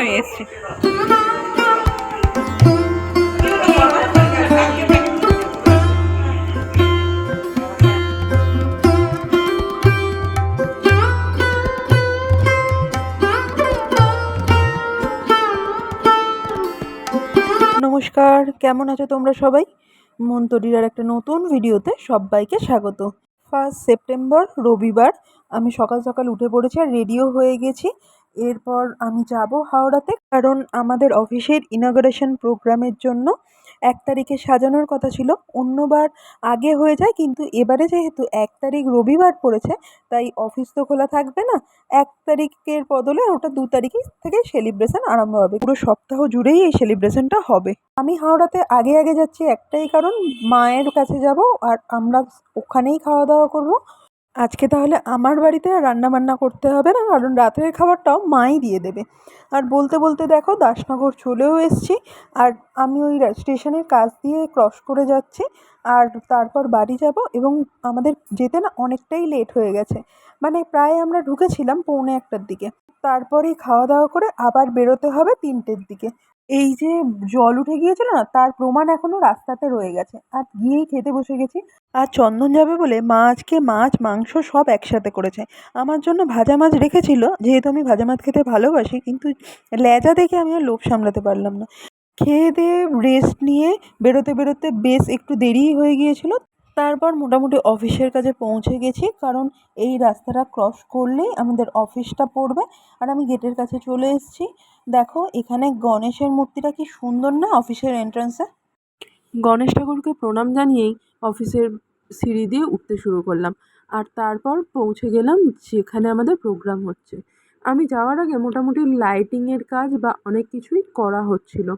আমি এসেছি নমস্কার, কেমন আছো তোমরা সবাই? মন্তরিরার একটা নতুন ভিডিওতে সবাইকে স্বাগত। ফার্স্ট সেপ্টেম্বর, রবিবার, আমি সকাল সকাল উঠে পড়েছি আর রেডিও হয়ে গেছি। এরপর আমি যাব হাওড়াতে, কারণ আমাদের অফিসের ইনগরেশন প্রোগ্রামের জন্য এক তারিখে সাজানোর কথা ছিল। অন্যবার আগে হয়ে যায়, কিন্তু এবারে যেহেতু এক তারিখ রবিবার পড়েছে, তাই অফিস তো খোলা থাকবে না। এক তারিখের বদলে ওটা দু তারিখ থেকে সেলিব্রেশন আরম্ভ হবে। পুরো সপ্তাহ জুড়েই এই সেলিব্রেশনটা হবে। আমি হাওড়াতে আগে আগে যাচ্ছি একটাই কারণ, মায়ের কাছে যাব আর আমরা ওখানেই খাওয়া দাওয়া করব। আজকে তাহলে আমার বাড়িতে রান্না বান্না করতে হবে না, কারণ রাতের খাবারটাও মাই দিয়ে দেবে। আর বলতে বলতে দেখো দাসনগর চলেও এসছি, আর আমি ওই স্টেশনের কাছ দিয়ে ক্রস করে যাচ্ছি, আর তারপর বাড়ি যাব এবং আমাদের যেতে না অনেকটাই লেট হয়ে গেছে। মানে প্রায় আমরা ঢুকেছিলাম পৌনে একটার দিকে। তারপরেই খাওয়া দাওয়া করে আবার বেরোতে হবে তিনটের দিকে। এই যে জল উঠে গিয়েছিল না, তার প্রমাণ এখনও রাস্তাতে রয়ে গেছে। আর গিয়েই খেতে বসে গেছি। আর চন্দন যাবে বলে মা আজকে মাছ, মাংস সব একসাথে করেছে। আমার জন্য ভাজা মাছ রেখেছিল, যেহেতু আমি ভাজা মাছ খেতে ভালোবাসি, কিন্তু ল্যাজা দেখে আমি আর লোভ সামলাতে পারলাম না। খেয়ে দিয়ে রেস্ট নিয়ে বেরোতে বেরোতে বেশ একটু দেরিই হয়ে গিয়েছিল। তারপর মোটামুটি অফিসের কাছে পৌঁছে গেছি কারণ এই রাস্তাটা ক্রস করলেই আমাদের অফিসটা পড়বে। আর আমি গেটের কাছে চলে এসেছি। দেখো এখানে গণেশের মূর্তিটা কি সুন্দর না অফিসের এন্ট্রান্সে গণেশ ঠাকুরকে প্রণাম জানিয়েই অফিসের সিঁড়ি দিয়ে উঠতে শুরু করলাম। আর তারপর পৌঁছে গেলাম যেখানে আমাদের প্রোগ্রাম হচ্ছে। আমি যাওয়ার আগে মোটামুটি লাইটিংয়ের কাজ বা অনেক কিছুই করা হচ্ছিল।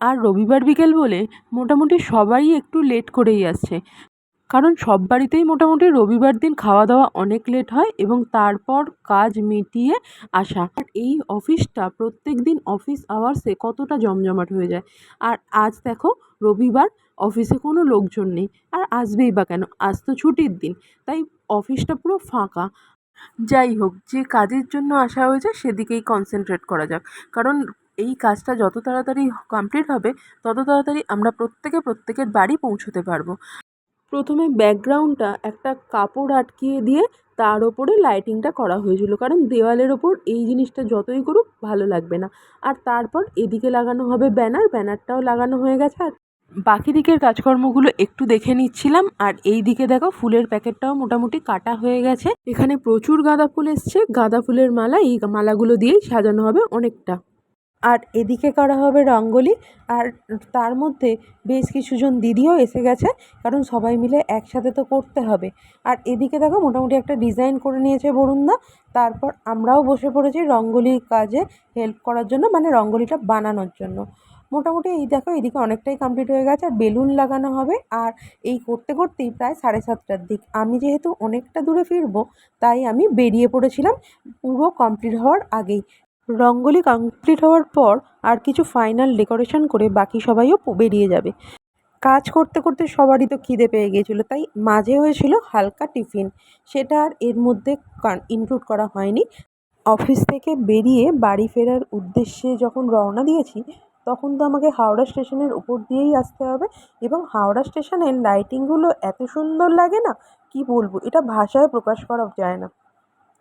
আর রবিবার বিকেল বলে মোটামুটি সবাই একটু লেট করেই আসছে। কারণ সব বাড়িতেই মোটামুটি রবিবার দিন খাওয়া দাওয়া অনেক লেট হয় এবং তারপর কাজ মিটিয়ে আসা। আর এই অফিসটা প্রত্যেক দিন অফিস আওয়ার্সে কতটা জমজমাট হয়ে যায়। আর আজ দেখো, রবিবার অফিসে কোনো লোকজন নেই। আর আসবেই বা কেন? আজ তো ছুটির দিন, তাই অফিসটা পুরো ফাঁকা। যাই হোক, যে কাজের জন্য আসা হয়েছে সেদিকেই কনসেন্ট্রেট করা যাক। কারণ এই কাজটা যত তাড়াতাড়ি কমপ্লিট হবে, তত তাড়াতাড়ি আমরা প্রত্যেকে প্রত্যেকের বাড়ি পৌঁছতে পারব। প্রথমে ব্যাকগ্রাউন্ডটা একটা কাপড় আটকিয়ে দিয়ে তার ওপরে লাইটিংটা করা হয়েছিল। কারণ দেওয়ালের ওপর এই জিনিসটা যতই করুক ভালো লাগবে না। আর তারপর এদিকে লাগানো হবে ব্যানার, ব্যানারটাও লাগানো হয়ে গেছে। আর বাকি দিকের কাজকর্মগুলো একটু দেখে নিচ্ছিলাম। আর এই দিকে দেখো ফুলের প্যাকেটটাও মোটামুটি কাটা হয়ে গেছে। এখানে প্রচুর গাঁদা ফুল এসছে। গাঁদা ফুলের মালা, এই মালাগুলো দিয়েই সাজানো হবে অনেকটা। আর এদিকে করা হবে রঙ্গোলি আর তার মধ্যে বেশ কিছুজন দিদিও এসে গেছে, কারণ সবাই মিলে একসাথে তো করতে হবে। আর এদিকে দেখো মোটামুটি একটা ডিজাইন করে নিয়েছে বরুণদা, তারপর আমরাও বসে পড়েছি রঙ্গোলি কাজে হেল্প করার জন্য মানে রঙ্গোলিটা বানানোর জন্য। মোটামুটি এই দেখো এদিকে অনেকটাই কমপ্লিট হয়ে গেছে, আর বেলুন লাগানো হবে, আর এই করতে করতেই প্রায় সাড়ে সাতটার দিক। আমি যেহেতু অনেকটা দূরে ফিরবো, তাই আমি বেরিয়ে পড়েছিলাম পুরো কমপ্লিট হওয়ার আগেই। রঙ্গোলি কমপ্লিট হওয়ার পর আর কিছু ফাইনাল ডেকোরেশন করে বাকি সবাইও বেরিয়ে যাবে। কাজ করতে করতে সবারই তো খিদে পেয়ে গিয়েছিল তাই মাঝে হয়েছিল হালকা টিফিন। সেটা আর এর মধ্যে ইনক্লুড করা হয়নি। অফিস থেকে বেরিয়ে বাড়ি ফেরার উদ্দেশ্যে যখন রওনা দিয়েছি, তখন তো আমাকে হাওড়া স্টেশনের উপর দিয়েই আসতে হবে এবং হাওড়া স্টেশনের লাইটিংগুলো এত সুন্দর লাগে না, কি বলব? এটা ভাষায় প্রকাশ করা যায় না।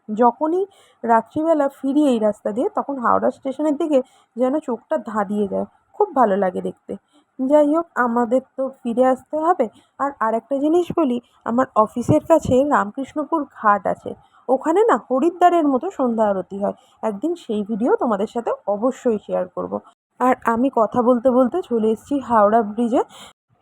যখনই রাত্রিবেলা ফিরি এই রাস্তা দিয়ে, তখন হাওড়া স্টেশনের দিকে যেন চোখটা ধাঁধিয়ে যায়। খুব ভালো লাগে দেখতে। যাই হোক, আমাদের তো ফিরে আসতে হবে। আর আরেকটা জিনিস বলি, আমার অফিসের কাছে রামকৃষ্ণপুর ঘাট আছে। ওখানে না হরিদ্বারের মতো সন্ধ্যা আরতি হয়। একদিন সেই ভিডিও তোমাদের সাথে অবশ্যই শেয়ার করব। আর আমি কথা বলতে বলতে চলে এসেছি হাওড়া ব্রিজে।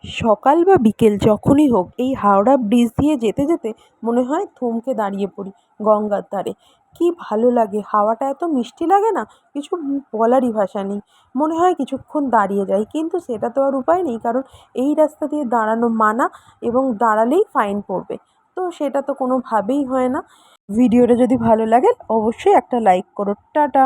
সকাল বা বিকেল যখনই হোক, এই হাওড়া ব্রিজ দিয়ে যেতে যেতে মনে হয় থমকে দাঁড়িয়ে পড়ি গঙ্গার ধারে। কি ভালো লাগে, হাওয়াটা এত মিষ্টি লাগে না? কিছু বলারই ভাষা নেই। মনে হয় কিছুক্ষণ দাঁড়িয়ে যাই, কিন্তু সেটা তো আর উপায় নেই, কারণ এই রাস্তা দিয়ে দাঁড়ানো মানা এবং দাঁড়ালেই ফাইন পড়বে। তো সেটা তো কোনোভাবেই হয় না। ভিডিওটা যদি ভালো লাগে, অবশ্যই একটা লাইক করো। টাটা!